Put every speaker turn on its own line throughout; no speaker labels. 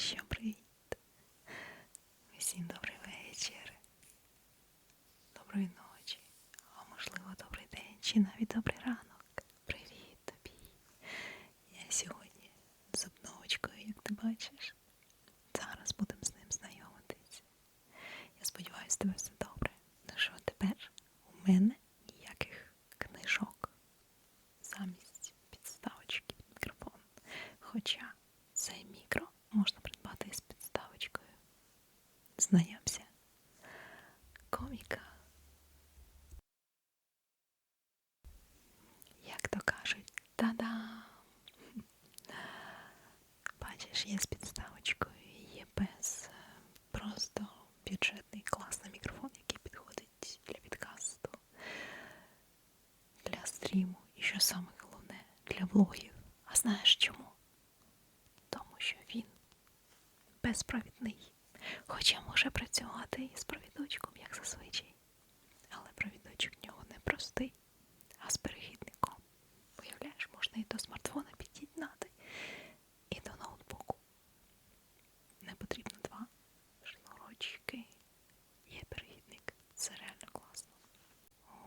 що привіт. Всім добрий вечір. Доброї ночі. А можливо, добрий день чи навіть добрий ранок. Привіт тобі. Я сьогодні з обновочкою, як ти бачиш. Зараз будемо з ним знайомитись. Я сподіваюся, тебе все добре. Ну що, тепер у мене ніяких книжок замість підставочки під мікрофон. Хоча цей мікро можна придбати з підставочкою. Знайомся. Коміка. Як то кажуть, та-дам! Бачиш, є з підставочкою, є без е, просто бюджетний класний мікрофон, який підходить для підкасту, для стріму і що саме головне для влогів. А знаєш чому? Тому що він безпровідний. Хоча може працювати і з провідочком, як зазвичай. Але провідочок в нього не простий, а з перехідником. Уявляєш, можна і до смартфона під'єднати, і до ноутбуку. Не потрібно два шнурочки. Є перехідник. Це реально класно.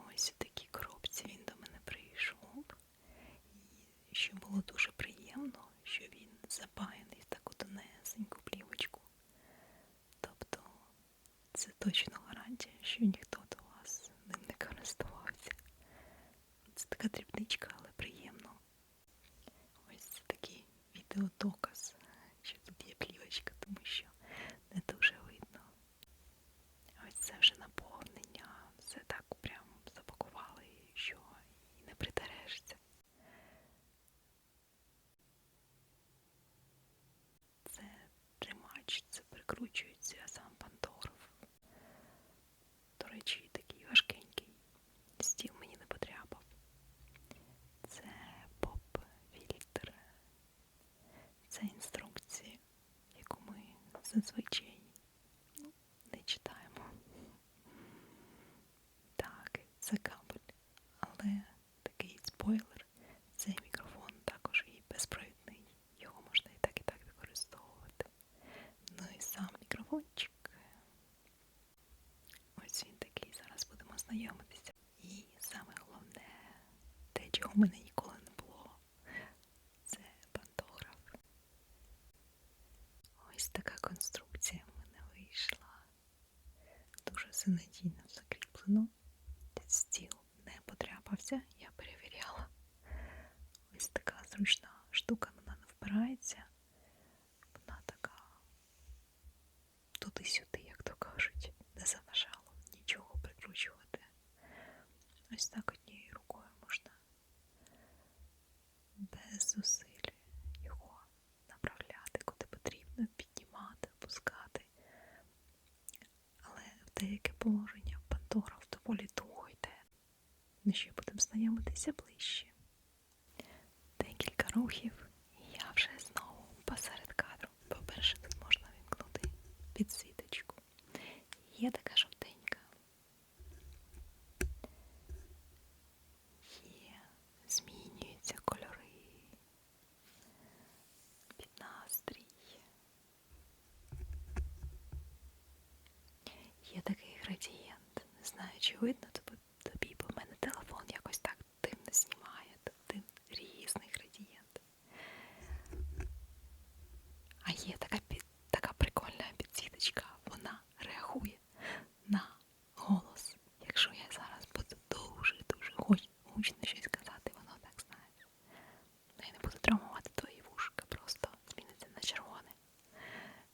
Ось у такій коробці він до мене прийшов. І що було дуже приємно, що він запаяний в таку тонесеньку плівочку. Тобто це точно гарантія, що ніхто до вас ним не користувався. Це така дрібничка, але приємно. Ось це такий відеодоказ, що тут є плівочка, тому що не дуже видно. Ось це вже наповнення, все так прям запакували, що і не притерешся. Це тримач, це прикручується сам Пандоров, До речі, такий важкенький. Стіл мені не потрябав. Це поп-фільтр. Це інструкція, яку ми зазвичай ну, не читаємо. Так, це кабель, але такий спойлер. Цей мікрофон також і безпровідний. Його можна і так, і так використовувати. Ну і сам мікрофончик. Ось він такий, зараз будемо знайомитися. І саме головне, те, чого в мене ніколи не було, це пантограф. Ось така конструкція в мене вийшла. Все надійно закріплено. Стіл не потряпався, я перевіряла. Ось така зручна штука, вона не впирається. Вона така туди-сюди, як то кажуть, не заважало нічого прикручувати. Ось так однією рукою можна без зусиль його направляти, куди потрібно, піднімати, опускати. Але в деяке положення пантограф доволі довго йде. Ну що, будемо знайомитися ближче. Декілька рухів, і я вже знову посеред кадру. По-перше, тут можна вімкнути підсвіточку. Є така жовтенька. Є, змінюються кольори під настрій. Є такий градієнт. Не знаю, чи видно тобі, тобі, бо в мене телефон якось так дивно знімає. Тут див- різний градієнт. А є така, під, така прикольна підсвіточка, вона реагує на голос. Якщо я зараз буду дуже-дуже гуч- гучно щось казати, воно так знаєш. Ну, я не буду травмувати твої вушка, просто зміниться на червоне.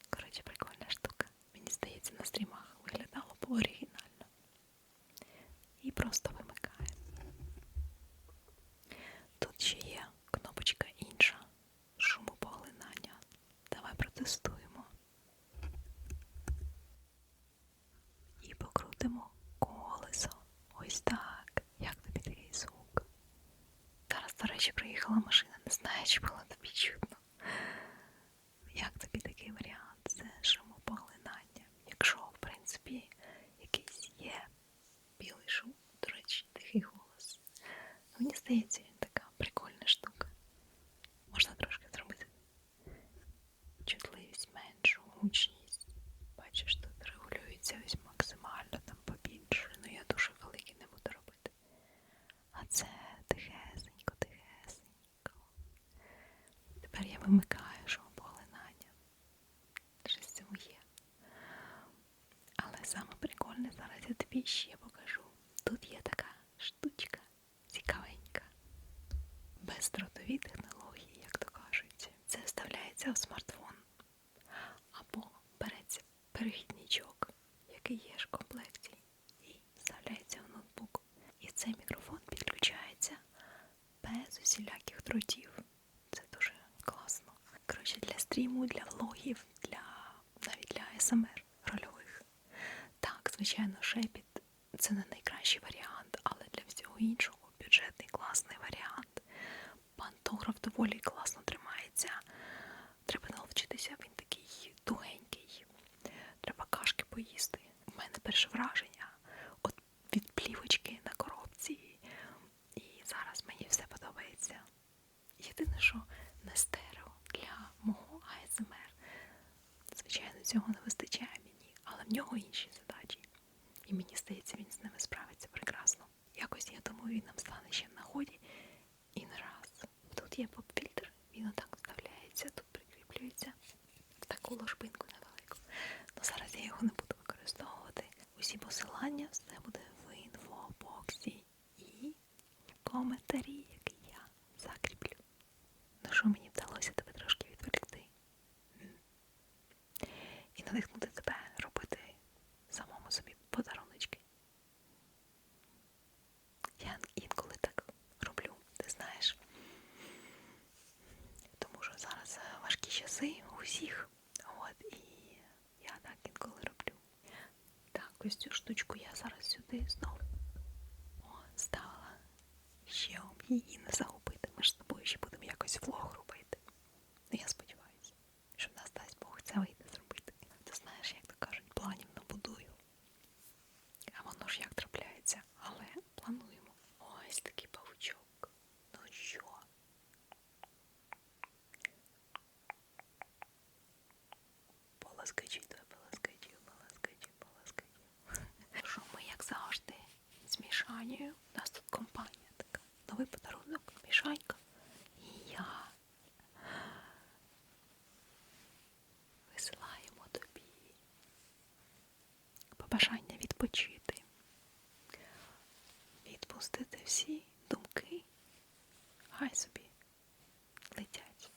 Коротше, прикольна штука. Мені здається, на стрімах виглядало б оригінально. І просто вимикає. Тут ще є кнопочка інша шумопоглинання. Давай протестуємо. І покрутимо колесо. Ось так. Як тобі такий звук? Зараз, до речі, приїхала машина, не знаю, чи було тобі чутно. Як тобі такий варіант? Це шумопоглинання. Якщо, в принципі, якийсь є білий шум, до речі, тихий голос. Ну, мені здається, він така прикольна штука. Можна трошки зробити чутливість менше. гучність. Бачиш, тут регулюється ось максимально там побільше. Ну я дуже великий не буду робити. А це тихесенько, тихесенько. Тепер я вимикаю шумопоглинання. Щось в цьому є. Але саме прикольне зараз я тобі ще покажу. Тут є така штучка цікавенька. Бездротові технології, як то кажуть. Це вставляється у смартфон. Або береться перехідничок, який є ж в комплекті, і вставляється в ноутбук. І цей мікрофон підключається без усіляких дротів. Це дуже класно. Коротше, для стріму, для влогів, для навіть для СМР звичайно, шепіт це не найкращий варіант, але для всього іншого бюджетний класний варіант. Пантограф доволі класно тримається. Треба навчитися, він такий тугенький. Треба кашки поїсти. У мене перше враження от від плівочки на коробці. І зараз мені все подобається. Єдине, що не стерео для мого АСМР. Звичайно, цього не вистачає мені, але в нього інші задачі. І мені здається, він з ними справиться прекрасно. Якось я думаю, він нам стане ще в нагоді і не раз. Тут є поп-фільтр, він отак вставляється, тут прикріплюється в таку ложбинку невелику. Ну зараз я його не буду використовувати. Усі посилання все буде в інфобоксі і коментарі, який я закріплю. Ну що мені вдалося тебе трошки відволікти? М? І надихнути тебе робити самому собі подаруночки. Я інколи так роблю, ти знаєш. Тому що зараз е, важкі часи у всіх. От, і я так інколи роблю. Так, ось цю штучку я зараз сюди знову о, ставила. Щоб її не загубити. Ми ж з тобою ще будемо якось влог робити. Ну, я сподіваюся, що в нас дасть Бог це вийде зробити. Ти знаєш, як то кажуть, планів набудую. А воно ж як трапляється, але плануємо. Ось такий павучок. Ну що? Поласкачі, то поласкачі, поласкачі, поласкачі. Що ми, як завжди, з мішанею. У нас тут компанія така. Новий подарунок, мішанька. І я висилаємо тобі побажання відпочити, відпустити всі думки, хай собі летять.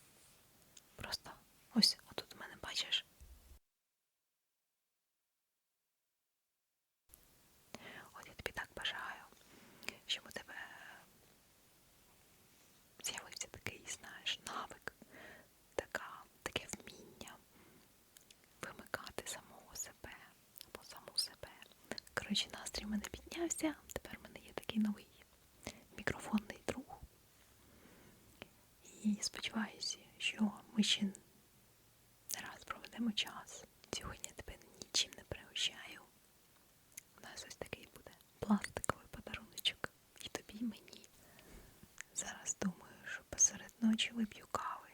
Просто ось отут у мене бачиш. От я тобі так бажаю, щоб у тебе з'явився такий, знаєш, навик, така, таке вміння вимикати самого себе або саму себе. Коротше, настрій в мене піднявся, тепер в мене є такий новий мікрофонний друг. І сподіваюся, що ми ще не раз проведемо час. Сьогодні я тебе нічим не пригощаю. У нас ось такий буде пластиковий подаруночок і тобі, і мені. Зараз думаю, що посеред ночі вип'ю кави.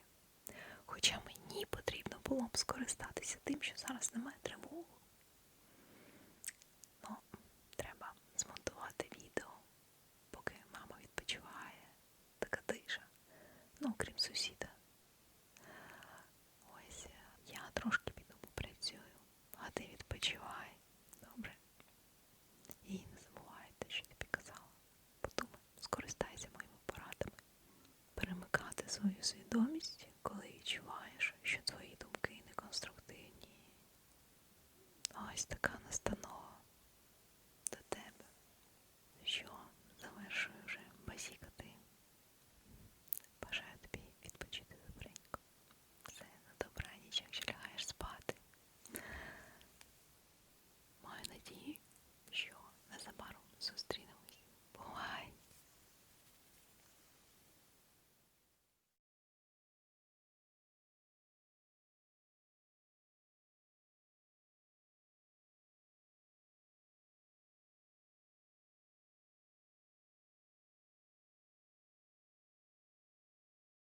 Хоча мені потрібно було б скористатися тим, що зараз немає тривоги. Ну, окрім сусіда.